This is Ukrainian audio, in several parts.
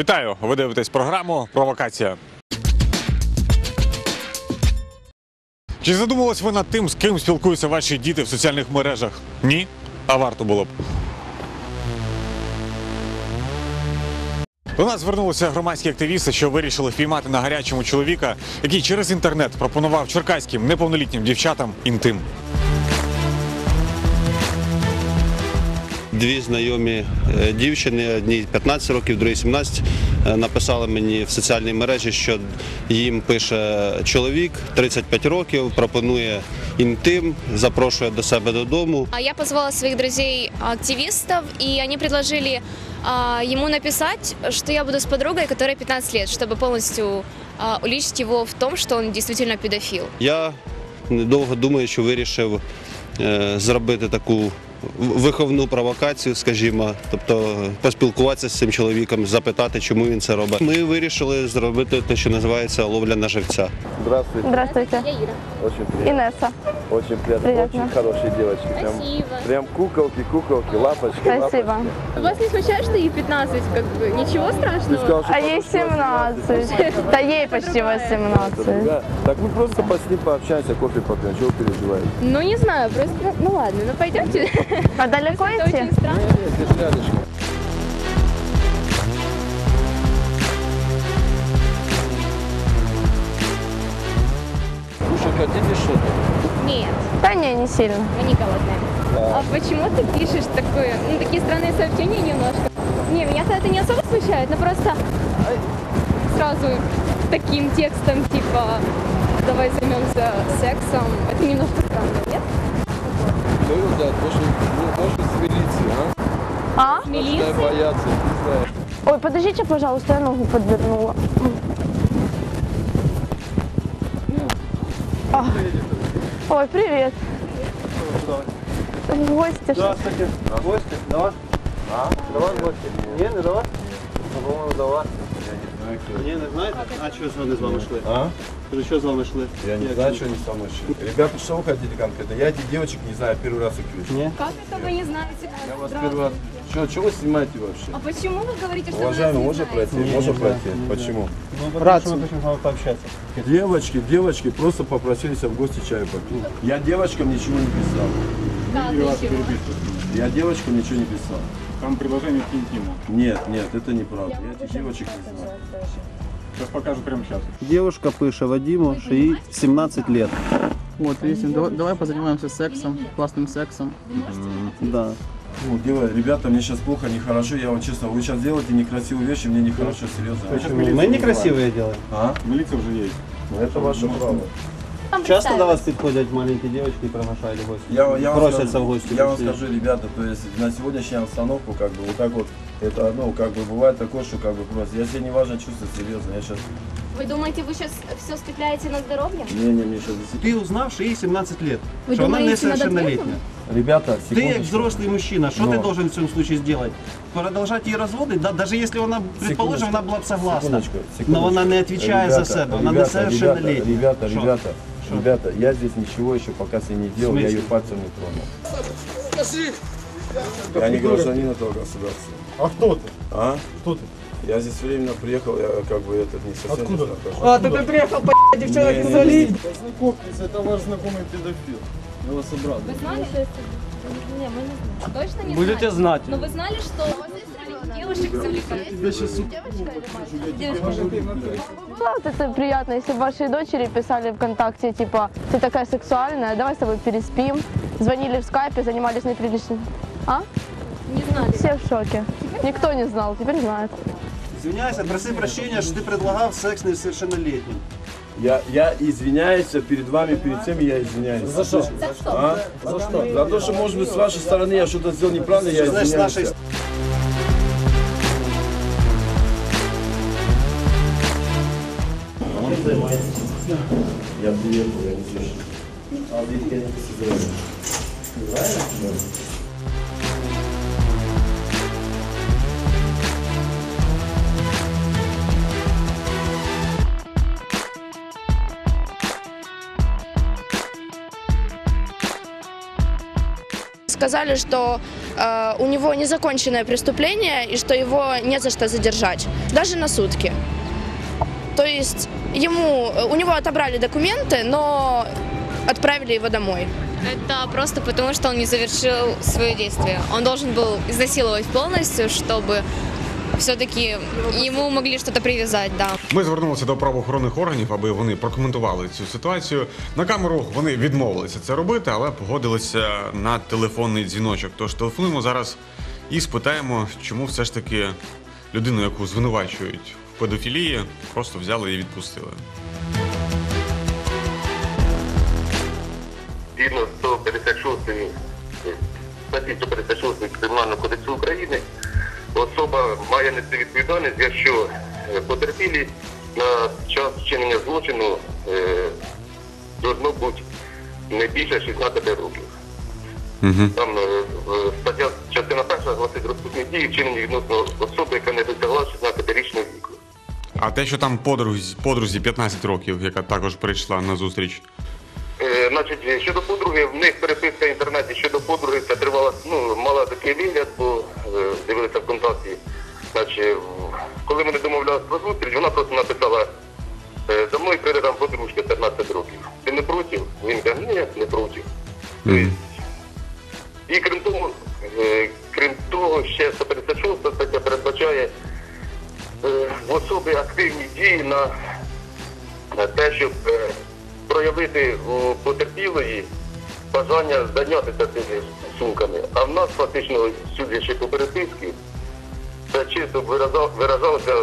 Вітаю! Ви дивитесь програму Провокація. Чи задумувались ви над тим, з ким спілкуються ваші діти в соціальних мережах? Ні? А варто було б. До нас звернулися громадські активісти, що вирішили впіймати на гарячому чоловіка, який через інтернет пропонував черкаським неповнолітнім дівчатам інтим. Дві знайомі е, дівчини, одній 15 років, другій 17, е, написали мені в соціальній мережі, що їм пише чоловік 35 років, пропонує інтим, запрошує до себе додому. А Я позвала своих друзей-активистов, и они предложили а, ему написать, что я буду с подругой, которой 15 лет, чтобы полностью а, уличить его в том, что он действительно педофил. Я недовго думаю, що вирішив е, зробити таку виховну провокацію, скажімо, тобто поспілкуватися з цим чоловіком, запитати, чому він це робить. Ми вирішили зробити те, що називається ловля на живця. Здравствуйте. Здравствуйте. Я Ира. Очень приятно. Инесса. Очень приятно. Приятно. Очень хорошие девочки. Прям, Спасибо. прям куколки, куколки, лапочки, Спасибо. лапочки. Вас не смущает, что ей 15? Как бы ничего Ты страшного? сказал, что А ей 17. Да ей почти это 18. другая. Так мы просто по с ним пообщаемся, кофе попьем. Чего вы переживаете? Ну не знаю, просто ну ладно, ну пойдемте. Ну, А далеко Это идти? очень странно. Нет, здесь рядышком. Кушать хотите что-то? Нет, Да не, не сильно. мы не голодные. А почему ты пишешь такое, ну такие странные сообщения немножко? Не, меня-то это не особо смущает, но просто сразу таким текстом типа давай займемся сексом, это немножко странно, нет? Ну да, может, может с милиции, а? А? Милиция? бояться, не знаю. Ой, подождите, пожалуйста, я ногу подвернула. А. Ой, привет. В гости. что- Здравствуйте. Гости? До вас? А? До вас гости? Ні, не до вас? А, По-моєму, до вас. Ні, не знаєте? А чого вони з вами йшли? А? Кажу, що з вами йшли? Я не знаю, что они со мной шли. Ребята, что вы хотите конкретно? Я этих девочек не знаю, первый раз их вижу. Нет. Как это вы не знаете? Я вас первый раз... Что, чего вы снимаете вообще? А почему вы говорите, что Уважаемый, вы нас можно знаете? пройти? Можно пройти? Почему? Рад, що ми хочемо з вами пообщатися. Девочки, девочки просто попросились в гости чаю попить. Я девочкам ничего не писал. Как ничего? Я девочкам ничего не писал. Там предложение к интиму. Нет, нет, это неправда. Я этих девочек не знаю. Сейчас покажу прямо сейчас. Девушка пише Вадиму, що їй 17 лет. Вот, видите, давай, давай позанимаемся сексом, классным сексом. Да. Ну, делай, ребята, мне сейчас плохо, нехорошо, я вам честно, вы сейчас делаете некрасивые вещи, мне нехорошо, серьезно. Ми некрасиві делаем. А? Милиция уже есть. Ну, это ваше право. Часто до вас підходять маленькі дівчатки і приглашають в гості? Я, я вам Просятся скажу, в гости. Я вам прийти. скажу, ребята, то есть на сегодняшнюю обстановку, как бы вот так вот, это, ну, как бы бывает такое, что как бы просто, я себя неважно чувствую, серьезно, я сейчас, Вы думаете, вы сейчас все скрепляете на здоровье? не, не, мне сейчас Ти узнав, що їй 17 лет, Ви що вона думаєте, несовершеннолетня. Ребята, Ти як секундочку. взрослий мужчина, що Ну. ти должен в цьому случае сделать? Продовжати її розводити, да, навіть якщо вона, предположим, вона була б согласна. Секундочку, Но секундочку. вона не відповідає за Ребята, себе, вона ребята, несовершеннолетня. Ребята, Що? ребята, ребята, я здесь ничего еще пока себе не делал, В я смысле? ее пальцем не тронул. Я не гражданин этого государства. А хто ти? А? Хто ти? Я здесь временно приехал, я как бы этот не совсем Откуда? нахожусь. А, ты приехал, по девчонок Не, не, завалить. Знакомьтесь, это ваш знакомый педофил. Я вас обрадую. Вы знали? Не, мы не знаем. Точно не Будете знали? знать. Но вы знали, что девушек завлекают? Тебя сейчас Было вот это приятно, если бы вашей дочери писали ВКонтакте, типа, ты такая сексуальная, давай с тобой переспим. Звонили в скайпе, занимались неприличным. А? Не знали. Все в шоке. Никто не знал, теперь знает. Извиняйся, проси прощения, що ти предлагав секс несовершеннолетнім. Я, я извиняюсь перед вами, перед всеми я извиняюсь. За что? А? За что? За то, что, может быть, с вашей стороны я что-то сделал неправильно, я Что извиняюсь. нашей Я приехал, я не слышу. А, видите, я не? Да. Сказали, что э, у него незаконченное преступление и что его не за что задержать, даже на сутки. То есть ему, у него отобрали документы, но отправили его домой. Это просто потому, что он не завершил свое действие. Он должен был изнасиловать полностью, чтобы все-таки ему могли что-то привязать, да. Ми звернулися до правоохоронних органів, аби вони прокоментували цю ситуацію. На камеру вони відмовилися це робити, але погодилися на телефонний дзвіночок. Тож телефонуємо зараз і спитаємо, чому все ж таки людину, яку звинувачують в педофілії, просто взяли і відпустили. згідно 156 статті 156 Кримінального кодексу України, особа має нести відповідальність, якщо е, потерпілі на час вчинення злочину е, должно бути не більше 16 років. Там е, стаття частина перша гласить розпусні дії вчинені відносно особи, яка не досягла 16-річного віку. А те, що там подрузі, подрузі 15 років, яка також прийшла на зустріч. Е, Значить, щодо подруги, в них переписка в інтернеті щодо подруги, це тривала, ну, мала такий вигляд, бо е, дивилися. В- коли вони домовлялися про зустріч, вона просто написала, е, за мною прийде там подружка 15 років. Ти не проти? Він каже, ні, не проти. І крім того, е, крім того, ще 156 стаття передбачає е, в особи активні дії на те, щоб проявити у потерпілої бажання зайнятися цими сумками. А в нас фактично, судячи по переписці, чисто виражалася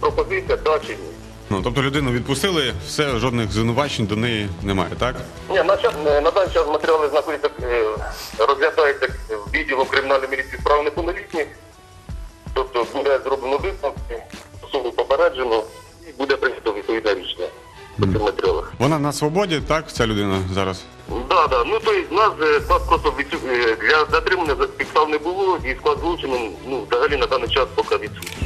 пропозиція да чи ні. Ну тобто людину відпустили, все, жодних звинувачень до неї немає, так? Ні, на, час, на даний час матеріали знаходяться, е, розглядаються відділом кримінальної міліції справ неповнолітніх. Тобто буде зроблено висновки, особу попереджено і буде прийнято відповідне рішення по цих матеріалах. Вона на свободі, так, ця людина зараз. Да, да. Ну то есть нас, е, нас просто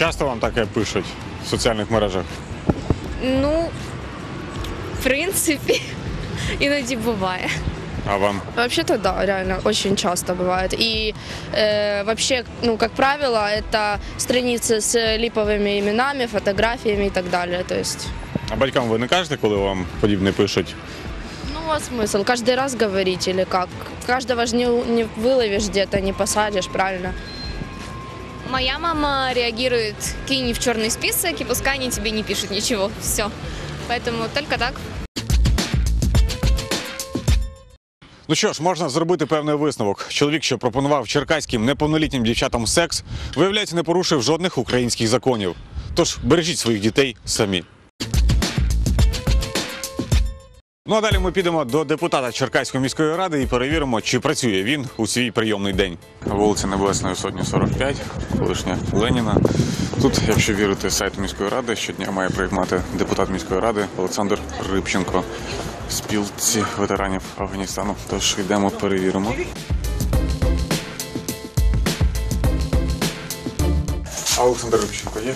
Часто вам таке пишуть в соціальних мережах. Ну, в принципе, іноді буває. А вам? Вообще-то да, реально, очень часто бывает. И э, вообще, ну, как правило, это страницы с липовыми именами, фотографиями и так далее. То есть, А батькам ви не кажете, коли вам подібне пишуть? ну, а смысл? Каждый раз говорить или как? Каждого же не, не выловишь где-то, не посадишь, правильно? Моя мама реагирует, кинь в черный список, и пускай они тебе не пишут ничего. Все. Поэтому только так. Ну що ж, можна зробити певний висновок. Чоловік, що пропонував черкаським неповнолітнім дівчатам секс, виявляється, не порушив жодних українських законів. Тож бережіть своїх дітей самі. Ну а далі ми підемо до депутата Черкаської міської ради і перевіримо, чи працює він у свій прийомний день. Вулиця Небесної Сотні 45, колишня Леніна. Тут, якщо вірити сайту міської ради, щодня має приймати депутат міської ради Олександр Рибченко спілці ветеранів Афганістану. Тож йдемо, перевіримо. А Олександр Рибченко є?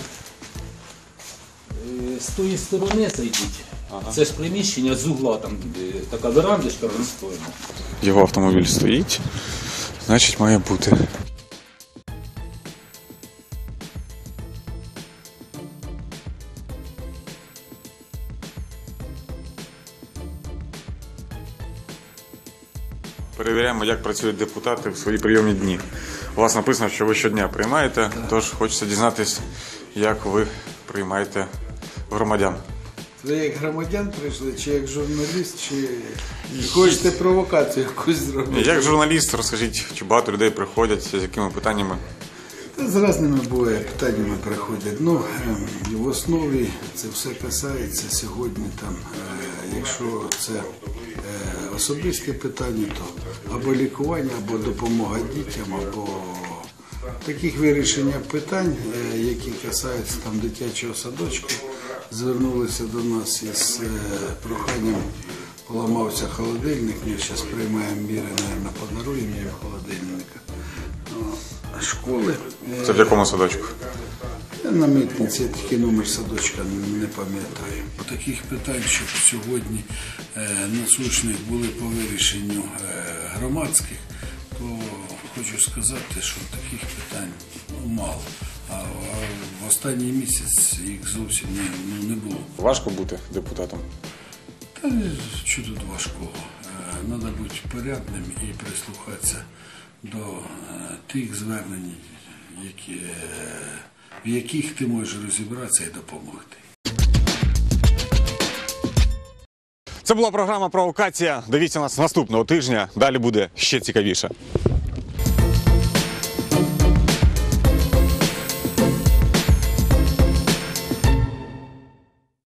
Е, З тої сторони зайдіть. Це ж приміщення з угла, там е, така верандочка розстоїна. Його автомобіль стоїть. Значить, має бути. Перевіряємо, як працюють депутати в свої прийомні дні. У вас написано, що ви щодня приймаєте, тож хочеться дізнатися, як ви приймаєте громадян. Ви як громадян прийшли, чи як журналіст, чи хочете провокацію якусь зробити? Як журналіст, розкажіть, чи багато людей приходять, з якими питаннями? Та З різними буває питаннями приходять. Ну, ем, в основі це все касається сьогодні там, е, якщо це е, особисте питання, то або лікування, або допомога дітям, або таких вирішення питань, е, які касаються там дитячого садочку, звернулися до нас із е, проханням. Поламався холодильник, ми зараз приймаємо міри, мабуть, подаруємо їм холодильника. Школи. е, Це в якому садочку? на митниці я такий номер садочка не пам'ятаю. Таких питань, щоб сьогодні е, насущних були по вирішенню е, громадських, то хочу сказати, що таких питань ну, мало. А, в останній місяць їх зовсім не, ну, не було. Важко бути депутатом. Та що тут важкого? Треба бути порядним і прислухатися до е, тих звернень, які, е, в яких ти можеш розібратися і допомогти. Це була програма Провокація. Дивіться нас наступного тижня. Далі буде ще цікавіше.